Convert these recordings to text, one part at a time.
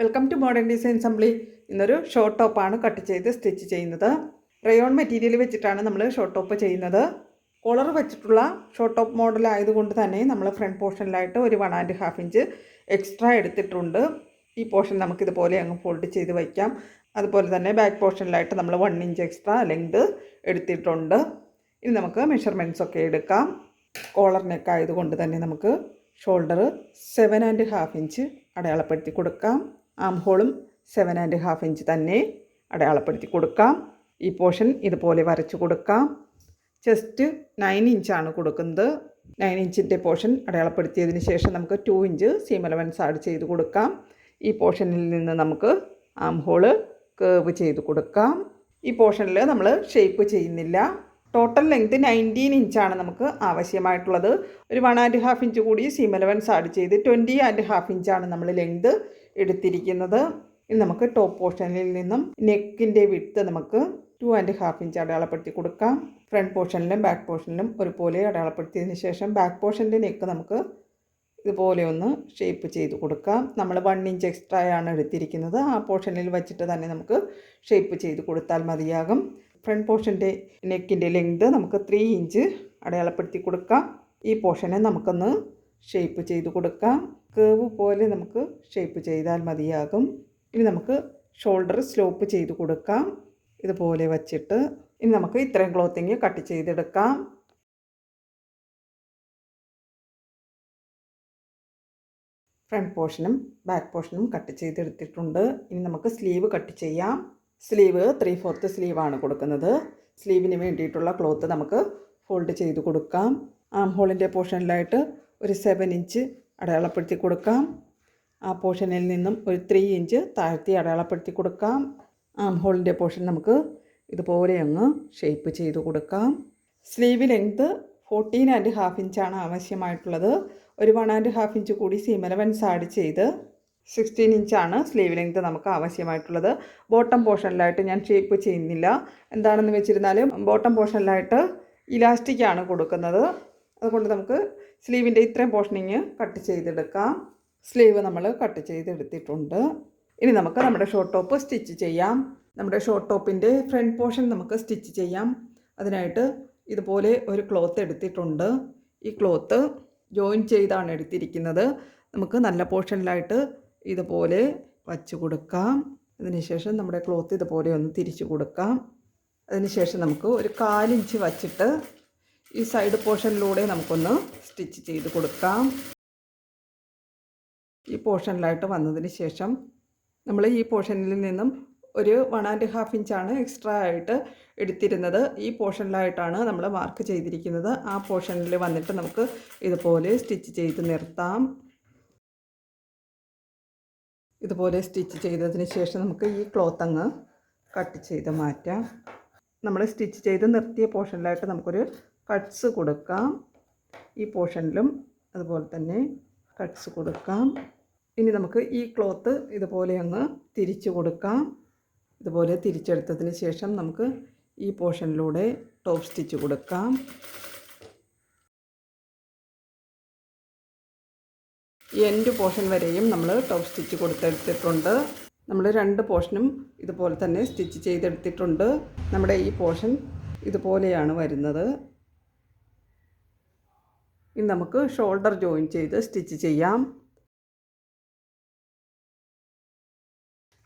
Welcome to modern design assembly ഇന്നൊരു short ടോപ്പാണ് cut ചെയ്ത് സ്റ്റിച്ച് ചെയ്യുന്നത്. റയോൺ മെറ്റീരിയൽ വെച്ചിട്ടാണ് നമ്മൾ ഷോർട്ട് ടോപ്പ് ചെയ്യുന്നത്. കോളർ വെച്ചിട്ടുള്ള ഷോർട്ട് ടോപ്പ് മോഡൽ ആയതുകൊണ്ട് തന്നെ നമ്മൾ ഫ്രണ്ട് പോർഷനിലായിട്ട് ഒരു one and half inch extra എടുത്തിട്ടുണ്ട്. ഈ പോർഷൻ നമുക്കിതുപോലെ അങ്ങ് ഫോൾഡ് ചെയ്ത് വയ്ക്കാം. അതുപോലെ തന്നെ ബാക്ക് പോർഷനിലായിട്ട് നമ്മൾ വൺ ഇഞ്ച് എക്സ്ട്രാ ലെങ്ത് എടുത്തിട്ടുണ്ട്. ഇനി നമുക്ക് മെഷർമെന്റ്സ് ഒക്കെ എടുക്കാം. കോളർ നെക്ക് ആയതുകൊണ്ട് തന്നെ നമുക്ക് shoulder seven and half inch അടയാളപ്പെടുത്തി കൊടുക്കാം. ആം ഹോളും സെവൻ ആൻഡ് ഹാഫ് ഇഞ്ച് തന്നെ അടയാളപ്പെടുത്തി കൊടുക്കാം. ഈ പോർഷൻ ഇതുപോലെ വരച്ചു കൊടുക്കാം. ചെസ്റ്റ് നയൻ ഇഞ്ചാണ് കൊടുക്കുന്നത്. നയൻ ഇഞ്ചിന്റെ പോർഷൻ അടയാളപ്പെടുത്തിയതിന് ശേഷം നമുക്ക് two inch seam allowance add ചെയ്ത് കൊടുക്കാം. ഈ പോർഷനിൽ നിന്ന് നമുക്ക് ആം ഹോൾ കേവ് ചെയ്ത് കൊടുക്കാം. ഈ പോർഷനിൽ നമ്മൾ ഷേപ്പ് ചെയ്യുന്നില്ല. ടോട്ടൽ ലെങ്ത് നയന്റീൻ ഇഞ്ചാണ് നമുക്ക് ആവശ്യമായിട്ടുള്ളത്. ഒരു വൺ ആൻഡ് ഹാഫ് ഇഞ്ച് കൂടി സീം അലവൻസ് ആഡ് ചെയ്ത് ട്വന്റി ആൻഡ് ഹാഫ് ഇഞ്ചാണ് നമ്മൾ ലെങ്ത് എടുത്തിരിക്കുന്നത്. ഇനി നമുക്ക് ടോപ്പ് പോർഷനിൽ നിന്നും നെക്കിന്റെ വിട്ത്ത് നമുക്ക് ടു ആൻഡ് ഹാഫ് ഇഞ്ച് അടയാളപ്പെടുത്തി കൊടുക്കാം. ഫ്രണ്ട് പോർഷനിലും ബാക്ക് പോർഷനിലും ഒരുപോലെ അടയാളപ്പെടുത്തിയതിന് ശേഷം ബാക്ക് പോർഷന്റെ നെക്ക് നമുക്ക് ഇതുപോലെ ഒന്ന് ഷേപ്പ് ചെയ്ത് കൊടുക്കാം. നമ്മൾ വൺ ഇഞ്ച് എക്സ്ട്രാ ആണ് എടുത്തിരിക്കുന്നത്. ആ പോർഷനിൽ വെച്ചിട്ട് തന്നെ നമുക്ക് ഷേപ്പ് ചെയ്ത് കൊടുത്താൽ മതിയാകും. ഫ്രണ്ട് പോർഷന്റെ നെക്കിന്റെ ലെങ്ത് നമുക്ക് ത്രീ ഇഞ്ച് അടയാളപ്പെടുത്തി കൊടുക്കാം. ഈ പോർഷനെ നമുക്കൊന്ന് ഷേപ്പ് ചെയ്ത് കൊടുക്കാം. കേവ് പോലെ നമുക്ക് ഷേപ്പ് ചെയ്താൽ മതിയാകും. ഇനി നമുക്ക് ഷോൾഡർ സ്ലോപ്പ് ചെയ്ത് കൊടുക്കാം. ഇതുപോലെ വച്ചിട്ട് ഇനി നമുക്ക് ഇത്രയും ക്ലോത്തിങ് കട്ട് ചെയ്തെടുക്കാം. ഫ്രണ്ട് പോർഷനും ബാക്ക് പോർഷനും കട്ട് ചെയ്തെടുത്തിട്ടുണ്ട്. ഇനി നമുക്ക് സ്ലീവ് കട്ട് ചെയ്യാം. സ്ലീവ് ത്രീ ഫോർത്ത് സ്ലീവാണ് കൊടുക്കുന്നത്. സ്ലീവിന് വേണ്ടിയിട്ടുള്ള ക്ലോത്ത് നമുക്ക് ഫോൾഡ് ചെയ്ത് കൊടുക്കാം. ആം ഹോളിന്റെ പോർഷനിലായിട്ട് ഒരു സെവൻ ഇഞ്ച് അടയാളപ്പെടുത്തി കൊടുക്കാം. ആ പോർഷനിൽ നിന്നും ഒരു ത്രീ ഇഞ്ച് താഴ്ത്തി അടയാളപ്പെടുത്തി കൊടുക്കാം. ആം ഹോളിന്റെ പോർഷൻ നമുക്ക് ഇതുപോലെ അങ്ങ് ഷേപ്പ് ചെയ്ത് കൊടുക്കാം. Sleeve length fourteen and half ഇഞ്ചാണ് ആവശ്യമായിട്ടുള്ളത്. ഒരു വൺ ആൻഡ് ഹാഫ് ഇഞ്ച് കൂടി സീം അലവൻസ് ആഡ് ചെയ്ത് സിക്സ്റ്റീൻ ഇഞ്ചാണ് സ്ലീവ് ലെങ്ത് നമുക്ക് ആവശ്യമായിട്ടുള്ളത്. ബോട്ടം പോർഷനിലായിട്ട് ഞാൻ ഷേപ്പ് ചെയ്യുന്നില്ല. എന്താണെന്ന് വെച്ചിരുന്നാൽ ബോട്ടം പോർഷനിലായിട്ട് ഇലാസ്റ്റിക്കാണ് കൊടുക്കുന്നത്. അതുകൊണ്ട് നമുക്ക് സ്ലീവിന്റെ ഇത്രയും പോർഷനിങ് കട്ട് ചെയ്തെടുക്കാം. സ്ലീവ് നമ്മൾ കട്ട് ചെയ്തെടുത്തിട്ടുണ്ട്. ഇനി നമുക്ക് നമ്മുടെ ഷോർട്ട് ടോപ്പ് സ്റ്റിച്ച് ചെയ്യാം. നമ്മുടെ ഷോർട്ട് ടോപ്പിന്റെ ഫ്രണ്ട് പോർഷൻ നമുക്ക് സ്റ്റിച്ച് ചെയ്യാം. അതിനായിട്ട് ഇതുപോലെ ഒരു ക്ലോത്ത് എടുത്തിട്ടുണ്ട്. ഈ ക്ലോത്ത് ജോയിൻ ചെയ്താണ് എടുത്തിരിക്കുന്നത്. നമുക്ക് നല്ല പോർഷനിലായിട്ട് ഇതുപോലെ വച്ച് കൊടുക്കാം. അതിനുശേഷം നമ്മുടെ ക്ലോത്ത് ഇതുപോലെ ഒന്ന് തിരിച്ചു കൊടുക്കാം. അതിനുശേഷം നമുക്ക് ഒരു കാലിഞ്ച് വച്ചിട്ട് ഈ സൈഡ് പോർഷനിലൂടെ നമുക്കൊന്ന് സ്റ്റിച്ച് ചെയ്ത് കൊടുക്കാം. ഈ പോർഷനിലായിട്ട് വന്നതിന് ശേഷം നമ്മൾ ഈ പോർഷനിൽ നിന്നും ഒരു വൺ ആൻഡ് ഹാഫ് ഇഞ്ചാണ് എക്സ്ട്രാ ആയിട്ട് എടുത്തിരുന്നത്. ഈ പോർഷനിലായിട്ടാണ് നമ്മൾ മാർക്ക് ചെയ്തിരിക്കുന്നത്. ആ പോർഷനിൽ വന്നിട്ട് നമുക്ക് ഇതുപോലെ സ്റ്റിച്ച് ചെയ്ത് നിർത്താം. ഇതുപോലെ സ്റ്റിച്ച് ചെയ്തതിന് ശേഷം നമുക്ക് ഈ ക്ലോത്ത് അങ്ങ് കട്ട് ചെയ്ത് മാറ്റാം. നമ്മൾ സ്റ്റിച്ച് ചെയ്ത് നിർത്തിയ പോർഷനിലായിട്ട് നമുക്കൊരു കട്ട്സ് കൊടുക്കാം. ഈ പോർഷനിലും അതുപോലെ തന്നെ കട്ട്സ് കൊടുക്കാം. ഇനി നമുക്ക് ഈ ക്ലോത്ത് ഇതുപോലെ അങ്ങ് തിരിച്ചു കൊടുക്കാം. ഇതുപോലെ തിരിച്ചെടുത്തതിന് ശേഷം നമുക്ക് ഈ പോർഷനിലൂടെ ടോപ്പ് സ്റ്റിച്ച് കൊടുക്കാം. എൻഡ് പോർഷൻ വരെയും നമ്മൾ ടോപ്പ് സ്റ്റിച്ച് കൊടുത്തെടുത്തിട്ടുണ്ട്. നമ്മൾ രണ്ട് പോർഷനും ഇതുപോലെ തന്നെ സ്റ്റിച്ച് ചെയ്തെടുത്തിട്ടുണ്ട്. നമ്മുടെ ഈ പോർഷൻ ഇതുപോലെയാണ് വരുന്നത്. ഇനി നമുക്ക് ഷോൾഡർ ജോയിൻ ചെയ്ത് സ്റ്റിച്ച് ചെയ്യാം.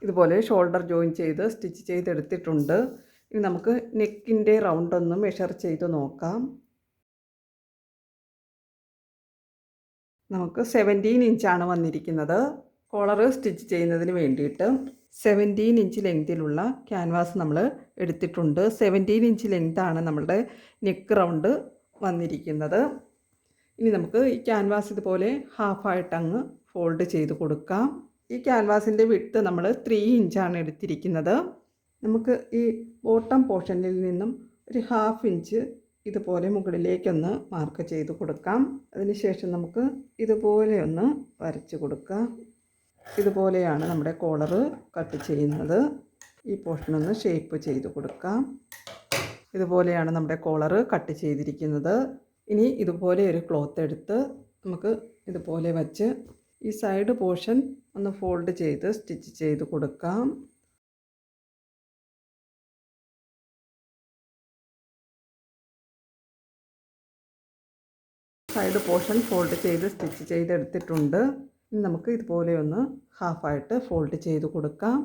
ഇതുപോലെ ഷോൾഡർ ജോയിൻ ചെയ്ത് സ്റ്റിച്ച് ചെയ്തെടുത്തിട്ടുണ്ട്. ഇനി നമുക്ക് നെക്കിന്റെ റൗണ്ട് ഒന്ന് മെഷർ ചെയ്ത് നോക്കാം. നമുക്ക് സെവന്റീൻ ഇഞ്ചാണ് വന്നിരിക്കുന്നത്. കോളർ സ്റ്റിച്ച് ചെയ്യുന്നതിന് വേണ്ടിയിട്ട് സെവന്റീൻ ഇഞ്ച് ലെങ്തിലുള്ള ക്യാൻവാസ് നമ്മൾ എടുത്തിട്ടുണ്ട്. സെവന്റീൻ ഇഞ്ച് ലെങ്താണ് നമ്മളുടെ നെക്ക് റൗണ്ട് വന്നിരിക്കുന്നത്. ഇനി നമുക്ക് ഈ ക്യാൻവാസ് ഇതുപോലെ ഹാഫായിട്ട് അങ്ങ് ഫോൾഡ് ചെയ്ത് കൊടുക്കാം. ഈ ക്യാൻവാസിന്റെ വിട്ട് നമ്മൾ ത്രീ ഇഞ്ചാണ് എടുത്തിരിക്കുന്നത്. നമുക്ക് ഈ ബോട്ടം പോർഷനിൽ നിന്നും ഒരു ഹാഫ് ഇഞ്ച് ഇതുപോലെ മുകളിലേക്കൊന്ന് മാർക്ക് ചെയ്ത് കൊടുക്കാം. അതിനുശേഷം നമുക്ക് ഇതുപോലെ ഒന്ന് വരച്ച് കൊടുക്കാം. ഇതുപോലെയാണ് നമ്മുടെ കോളറ് കട്ട് ചെയ്യുന്നത്. ഈ പോർഷൻ ഒന്ന് ഷേപ്പ് ചെയ്ത് കൊടുക്കാം. ഇതുപോലെയാണ് നമ്മുടെ കോളറ് കട്ട് ചെയ്തിരിക്കുന്നത്. ഇനി ഇതുപോലെ ഒരു ക്ലോത്ത് എടുത്ത് നമുക്ക് ഇതുപോലെ വച്ച് ഈ സൈഡ് പോർഷൻ ഒന്ന് ഫോൾഡ് ചെയ്ത് സ്റ്റിച്ച് ചെയ്ത് കൊടുക്കാം. സൈഡ് പോർഷൻ ഫോൾഡ് ചെയ്ത് സ്റ്റിച്ച് ചെയ്തെടുത്തിട്ടുണ്ട് ഇനി നമുക്ക് ഇതുപോലെ ഒന്ന് ഹാഫായിട്ട് ഫോൾഡ് ചെയ്ത് കൊടുക്കാം.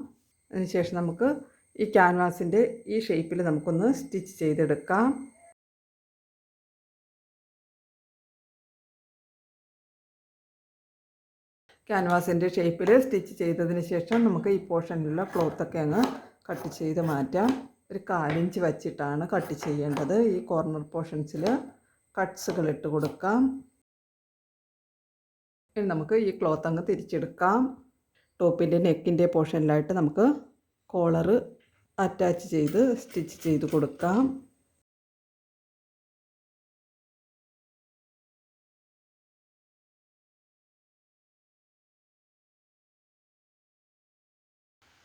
അതിനുശേഷം നമുക്ക് ഈ ക്യാൻവാസിന്റെ ഈ ഷേപ്പിൽ നമുക്കൊന്ന് സ്റ്റിച്ച് ചെയ്തെടുക്കാം. ക്യാൻവാസിന്റെ ഷേപ്പിൽ സ്റ്റിച്ച് ചെയ്തതിന് ശേഷം നമുക്ക് ഈ പോർഷനിലുള്ള ക്ലോത്തൊക്കെ അങ്ങ് കട്ട് ചെയ്ത് മാറ്റാം. ഒരു കാലിഞ്ച് വച്ചിട്ടാണ് കട്ട് ചെയ്യേണ്ടത്. ഈ കോർണർ പോർഷൻസിൽ കട്ട്സുകൾ ഇട്ട് കൊടുക്കാം. ഇനി നമുക്ക് ഈ ക്ലോത്ത് അങ്ങ് തിരിച്ചെടുക്കാം. ടോപ്പിന്റെ നെക്കിന്റെ പോർഷനിലായിട്ട് നമുക്ക് കോളറ് അറ്റാച്ച് ചെയ്ത് സ്റ്റിച്ച് ചെയ്ത് കൊടുക്കാം.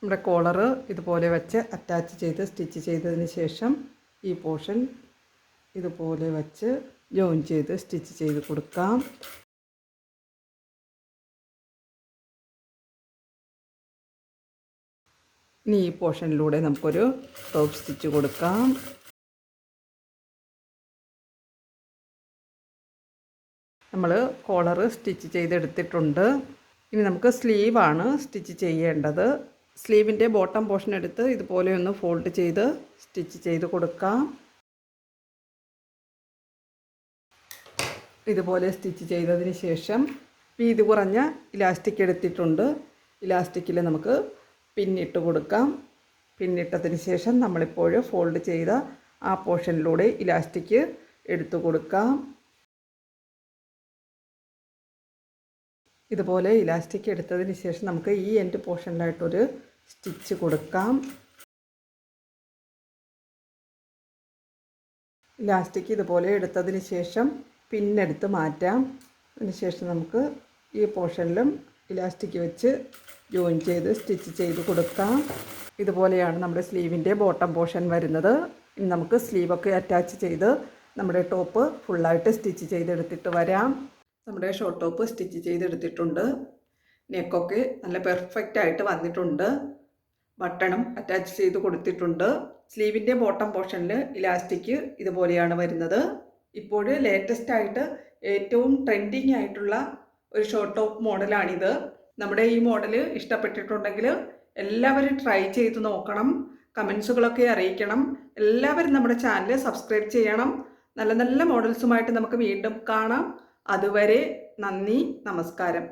നമ്മുടെ കോളറ് ഇതുപോലെ വെച്ച് അറ്റാച്ച് ചെയ്ത് സ്റ്റിച്ച് ചെയ്തതിന് ശേഷം ഈ പോർഷൻ ഇതുപോലെ വെച്ച് ജോയിൻ ചെയ്ത് സ്റ്റിച്ച് ചെയ്ത് കൊടുക്കാം. ഇനി ഈ പോർഷനിലൂടെ നമുക്കൊരു ടോപ്പ് സ്റ്റിച്ച് കൊടുക്കാം. നമ്മൾ കോളർ സ്റ്റിച്ച് ചെയ്തെടുത്തിട്ടുണ്ട്. ഇനി നമുക്ക് സ്ലീവാണ് സ്റ്റിച്ച് ചെയ്യേണ്ടത്. സ്ലീവിന്റെ ബോട്ടം പോർഷൻ എടുത്ത് ഇതുപോലെ ഒന്ന് ഫോൾഡ് ചെയ്ത് സ്റ്റിച്ച് ചെയ്ത് കൊടുക്കാം. ഇതുപോലെ സ്റ്റിച്ച് ചെയ്തതിന് ശേഷം വീതി കുറഞ്ഞ ഇലാസ്റ്റിക് എടുത്തിട്ടുണ്ട്. ഇലാസ്റ്റിക്കിൽ നമുക്ക് പിന്നിട്ട് കൊടുക്കാം. പിന്നിട്ടതിന് ശേഷം നമ്മളിപ്പോൾ ഫോൾഡ് ചെയ്ത ആ പോർഷനിലൂടെ ഇലാസ്റ്റിക് എടുത്തു കൊടുക്കാം. ഇതുപോലെ ഇലാസ്റ്റിക് എടുത്തതിന് ശേഷം നമുക്ക് ഈ എൻഡ് പോർഷനിലായിട്ടൊരു സ്റ്റിച്ച് കൊടുക്കാം. ഇലാസ്റ്റിക് ഇതുപോലെ എടുത്തതിന് ശേഷം പിന്നെടുത്ത് മാറ്റാം. അതിനുശേഷം നമുക്ക് ഈ പോർഷനിലും ഇലാസ്റ്റിക് വെച്ച് ജോയിൻ ചെയ്ത് സ്റ്റിച്ച് ചെയ്ത് കൊടുക്കാം. ഇതുപോലെയാണ് നമ്മുടെ സ്ലീവിന്റെ ബോട്ടം പോർഷൻ വരുന്നത്. ഇനി നമുക്ക് സ്ലീവൊക്കെ അറ്റാച്ച് ചെയ്ത് നമ്മുടെ ടോപ്പ് ഫുള്ളായിട്ട് സ്റ്റിച്ച് ചെയ്തെടുത്തിട്ട് വരാം. നമ്മുടെ ഷോർട്ട് ടോപ്പ് സ്റ്റിച്ച് ചെയ്തെടുത്തിട്ടുണ്ട്. നെക്കൊക്കെ നല്ല പെർഫെക്റ്റ് ആയിട്ട് വന്നിട്ടുണ്ട്. ബട്ടണും അറ്റാച്ച് ചെയ്ത് കൊടുത്തിട്ടുണ്ട്. സ്ലീവിന്റെ ബോട്ടം പോർഷനിൽ ഇലാസ്റ്റിക് ഇതുപോലെയാണ് വരുന്നത്. ഇപ്പോൾ ലേറ്റസ്റ്റ് ആയിട്ട് ഏറ്റവും ട്രെൻഡിങ് ആയിട്ടുള്ള ഒരു ഷോർട്ട് ടോപ്പ് മോഡലാണിത് നമ്മുടെ ഈ മോഡൽ ഇഷ്ടപ്പെട്ടിട്ടുണ്ടെങ്കിൽ എല്ലാവരും ട്രൈ ചെയ്ത് നോക്കണം. കമൻസുകളൊക്കെ അറിയിക്കണം. എല്ലാവരും നമ്മുടെ ചാനൽ സബ്സ്ക്രൈബ് ചെയ്യണം. നല്ല നല്ല മോഡൽസുമായിട്ട് നമുക്ക് വീണ്ടും കാണാം. അതുവരെ നന്ദി നമസ്കാരം.